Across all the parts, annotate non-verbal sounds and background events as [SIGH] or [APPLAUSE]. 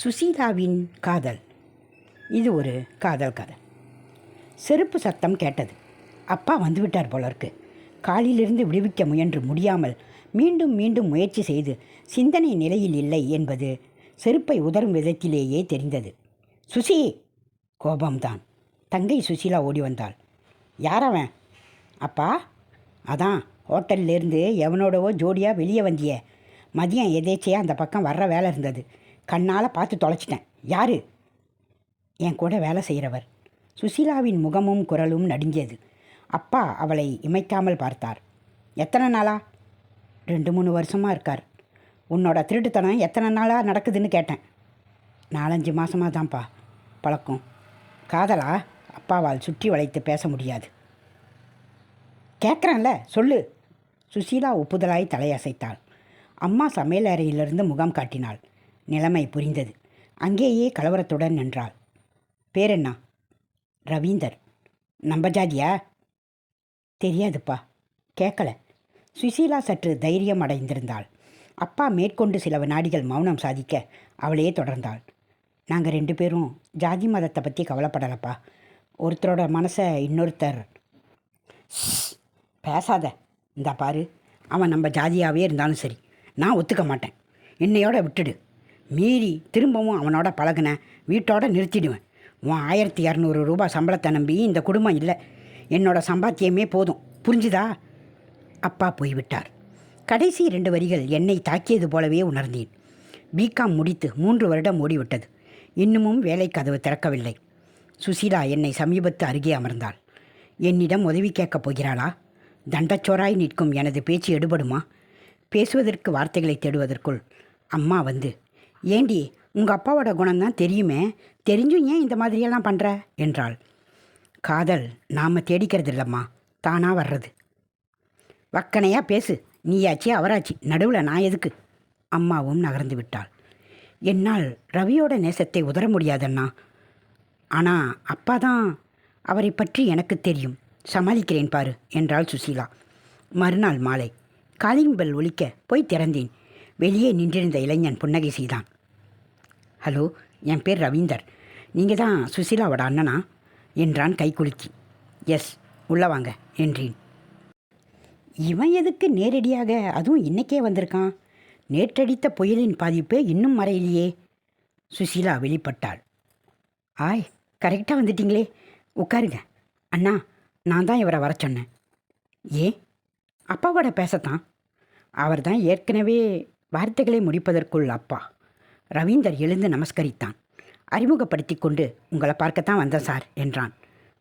சுசீலாவின் காதல். இது ஒரு காதல் கதை. செருப்பு சத்தம் கேட்டது. அப்பா வந்துவிட்டார் போல இருக்கு காலிலிருந்து விடுவிக்க முயன்று முடியாமல் மீண்டும் மீண்டும் முயற்சி செய்து சிந்தனை நிலையில் இல்லை என்பது செருப்பை உதரும் விதத்திலேயே தெரிந்தது. சுசி கோபம்தான். தங்கை சுசீலா ஓடி வந்தாள். யார் அவன் அப்பா? அதான் ஹோட்டல்லேருந்து எவனோடவோ ஜோடியாக வெளியே வந்திய. மதியம் எதேச்சையாக அந்த பக்கம் வர்ற வேலை இருந்தது. கண்ணால் பார்த்து தொலைச்சிட்டேன். யார்? என் கூட வேலை செய்கிறவர் சுசீலாவின் முகமும் குரலும் நடுங்கியது. அப்பா அவளை இமைக்காமல் பார்த்தார். எத்தனை நாளா? ரெண்டு மூணு வருஷமாக இருக்கார். உன்னோட திருட்டுத்தனம் எத்தனை நாளாக நடக்குதுன்னு கேட்டேன். நாலஞ்சு மாதமாக தான்ப்பா பழக்கம். காதலா? அப்பாவால் சுற்றி வளைத்து பேச முடியாது. கேட்குறேன்ல சொல்லு. சுசீலா ஒப்புதலாய் தலையசைத்தாள். அம்மா சமையல் அறையிலிருந்து முகம் காட்டினாள். நிலைமை புரிந்தது. அங்கேயே கலவரத்துடன் நின்றாள். பேரெண்ணா ரவீந்தர் நம்ம ஜாதியா தெரியாதுப்பா கேட்கல. சுசீலா சற்று தைரியம் அடைந்திருந்தாள். அப்பா மேற்கொண்டு சில வினாடிகள் மௌனம் சாதிக்க அவளையே தொடர்ந்தாள். நாங்கள் ரெண்டு பேரும் ஜாதி மதத்தை பற்றி கவலைப்படலப்பா. ஒருத்தரோட மனசை இன்னொருத்தர் [SNIFFS] பேசாத. இந்த பாரு அவன் நம்ம ஜாதியாகவே இருந்தாலும் சரி. நான் ஒத்துக்க மாட்டேன். என்னையோட விட்டுடு. மீறி திரும்பவும் அவனோட பழகினேன். வீட்டோட நிறுத்திடுவேன். உன் ஆயிரத்தி இரநூறு ரூபா சம்பளத்தை நம்பி இந்த குடும்பம் இல்லை. என்னோட சம்பாத்தியமே போதும். புரிஞ்சுதா? அப்பா போய்விட்டார். கடைசி ரெண்டு வரிகள் என்னை தாக்கியது போலவே உணர்ந்தேன். பிகாம் முடித்து மூன்று வருடம் ஓடிவிட்டது. இன்னமும் வேலை கதவு திறக்கவில்லை. சுசீலா என்னை சமீபத்து அருகே அமர்ந்தாள். என்னிடம் உதவி கேட்கப் போகிறாளா? தண்டச்சோராய் நிற்கும் எனது பேச்சு எடுபடுமா? பேசுவதற்கு வார்த்தைகளை தேடுவதற்குள் அம்மா வந்து ஏண்டி உங்கள் அப்பாவோட குணம்தான் தெரியுமே? தெரிஞ்சும் ஏன் இந்த மாதிரியெல்லாம் பண்ணுற என்றாள். காதல் நாம் தேடிக்கிறது இல்லைம்மா தானாக வர்றது. வக்கனையாக பேசு. நீயாச்சி அவராச்சி. நடுவில் நான் எதுக்கு? அம்மாவும் நகர்ந்து விட்டாள். என்னால் ரவியோட நேசத்தை உதற முடியாதண்ணா. ஆனால் அப்பா தான் அவரை பற்றி எனக்கு தெரியும். சமாளிக்கிறேன் பாரு என்றாள் சுசீலா. மறுநாள் மாலை. காலிங் பெல் ஒலிக்க போய் திறந்தேன். வெளியே நின்றிருந்த இளைஞன் புன்னகை செய்தான். ஹலோ என் பேர் ரவீந்தர். நீங்கள் தான் சுசீலாவோட அண்ணனா? என்றான் கைக்குலுக்கி எஸ் உள்ள வாங்க என்றேன். இவன் எதுக்கு நேரடியாக? அதுவும் இன்னைக்கே வந்திருக்கான். நேற்றடித்த புயலின் பாதிப்பு இன்னும் மறையிலையே. சுசீலா வெளிப்பட்டாள். ஆய் கரெக்டாக வந்துட்டீங்களே. உட்காருங்க. அண்ணா நான் தான் இவரை வர சொன்னேன். ஏன் அப்பாவோட பேசத்தான். அவர் தான் ஏற்கனவே வார்த்தைகளை முடிப்பதற்குள் அப்பா. ரவீந்தர் எழுந்து நமஸ்கரித்தான். அறிமுகப்படுத்தி கொண்டு உங்களை பார்க்கத்தான் வந்தேன் சார் என்றான்.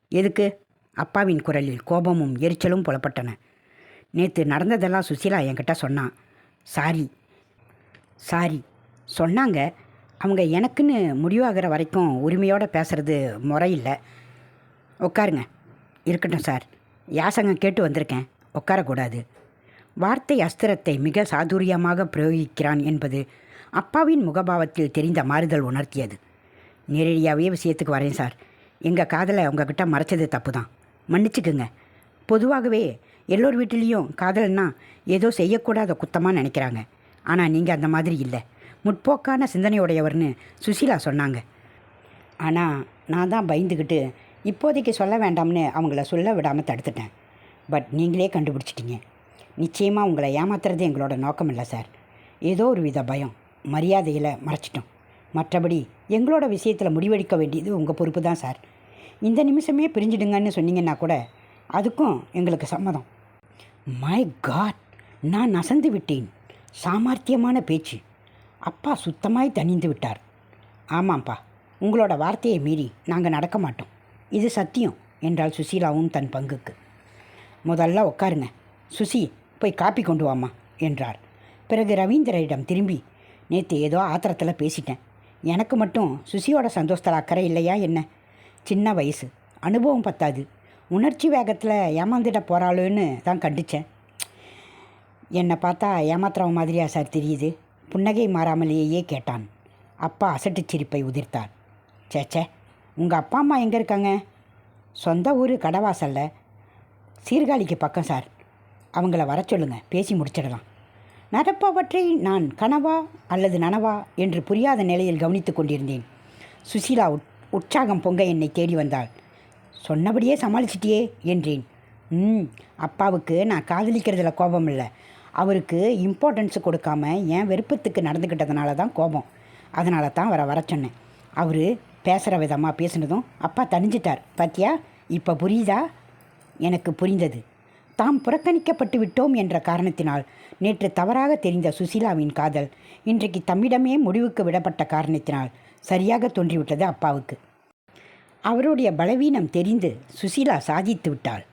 எதுக்கு? அப்பாவின் குரலில் கோபமும் எரிச்சலும் புலப்பட்டன. நேற்று நடந்ததெல்லாம் சுசீலா என்கிட்ட சொன்னான். சாரி. சாரி. சொன்னாங்க. அவங்க எனக்குன்னு முடிவாகிற வரைக்கும் உரிமையோடு பேசுறது முறையில்லை. உட்காருங்க. இருக்கட்டும் சார். யாசகம் கேட்டு வந்திருக்கேன். உட்காரக்கூடாது. வார்த்தை அஸ்திரத்தை மிக சாதுரியமாக பிரயோகிக்கிறான் என்பது அப்பாவின் முகபாவத்தில் தெரிந்த மாறுதல் உணர்த்தியது. நேரடியாகவே விஷயத்துக்கு வரேன் சார். எங்கள் காதலை உங்ககிட்ட மறைச்சது தப்பு தான் மன்னிச்சுக்குங்க. பொதுவாகவே எல்லோர் வீட்டிலையும் காதல்னா ஏதோ செய்யக்கூடாத குத்தமாக நினைக்கிறாங்க. ஆனால் நீங்கள் அந்த மாதிரி இல்லை. முற்போக்கான சிந்தனையுடையவர்னு சுசீலா சொன்னாங்க. ஆனால் நான் தான் பயந்துக்கிட்டு இப்போதைக்கு சொல்ல வேண்டாம்னு அவங்கள சொல்ல விடாமல் தடுத்துட்டேன். பட் நீங்களே கண்டுபிடிச்சிட்டீங்க. நிச்சயமாக உங்களை ஏமாத்துறது எங்களோட நோக்கம் இல்லை சார். ஏதோ ஒரு வித பயம். மரியாதையில் மறைச்சிட்டோம். மற்றபடி எங்களோட விஷயத்தில் முடிவெடுக்க வேண்டியது உங்கள் பொறுப்பு தான் சார். இந்த நிமிஷமே பிரிஞ்சிடுங்கன்னு சொன்னீங்கன்னா கூட அதுக்கும் எங்களுக்கு சம்மதம். மை காட் நான் நசந்து விட்டேன். சாமர்த்தியமான பேச்சு. அப்பா சுத்தமாய் தணிந்து விட்டார். ஆமாம்ப்பா உங்களோட வார்த்தையை மீறி நாங்கள் நடக்க மாட்டோம். இது சத்தியம் என்றாள் சுசீலாவும் தன் பங்குக்கு. முதல்ல உட்காருங்க. சுசி போய் காப்பி கொண்டு வாமா என்றார். பிறகு ரவீந்திரரிடம் திரும்பி நேற்று ஏதோ ஆத்திரத்தில் பேசிட்டேன். எனக்கு மட்டும் சுசியோட சந்தோஷத்தில் அக்கறை இல்லையா என்ன? சின்ன வயசு. அனுபவம் பத்தாது. உணர்ச்சி வேகத்தில் ஏமாந்துட போகிறாளுன்னு தான் கண்டிச்சேன். என்னை பார்த்தா ஏமாத்துறவன் மாதிரியா சார் தெரியுது. புன்னகை மாறாமலேயே கேட்டான். அப்பா அசட்டு சிரிப்பை உதிர்த்தார். சேச்சே உங்கள் அப்பா அம்மா எங்கே இருக்காங்க? சொந்த ஊர் கடவாசல்ல. சீர்காழிக்கு பக்கம் சார். அவங்கள வர சொல்லுங்கள் பேசி முடிச்சிடலாம். நடப்பவற்றை நான் கனவா அல்லது நனவா என்று புரியாத நிலையில் கவனித்து கொண்டிருந்தேன். சுசீலா உட் உற்சாகம் பொங்க என்னை தேடி வந்தாள். சொன்னபடியே சமாளிச்சிட்டியே என்றேன். ம் அப்பாவுக்கு நான் காதலிக்கிறதுல கோபம் இல்லை அவருக்கு இம்பார்ட்டன்ஸ் கொடுக்காம என் விருப்பத்துக்கு நடந்துக்கிட்டதுனால தான் கோபம். அதனால தான் அவரை வர சொன்னேன். அவர் பேசுகிற விதமாக பேசினதும் அப்பா தணிஞ்சிட்டார். பாத்தியா இப்போ புரியுதா? எனக்கு புரிந்தது. தாம் புறக்கணிக்கப்பட்டு விட்டோம் என்ற காரணத்தினால் நேற்று தவறாக தெரிந்த சுசீலாவின் காதல் இன்றைக்கு தம்மிடமே முடிவுக்கு விடப்பட்ட காரணத்தினால் சரியாக தோன்றிவிட்டது அப்பாவுக்கு. அவருடைய பலவீனம் தெரிந்து சுசீலா சாதித்து விட்டாள்.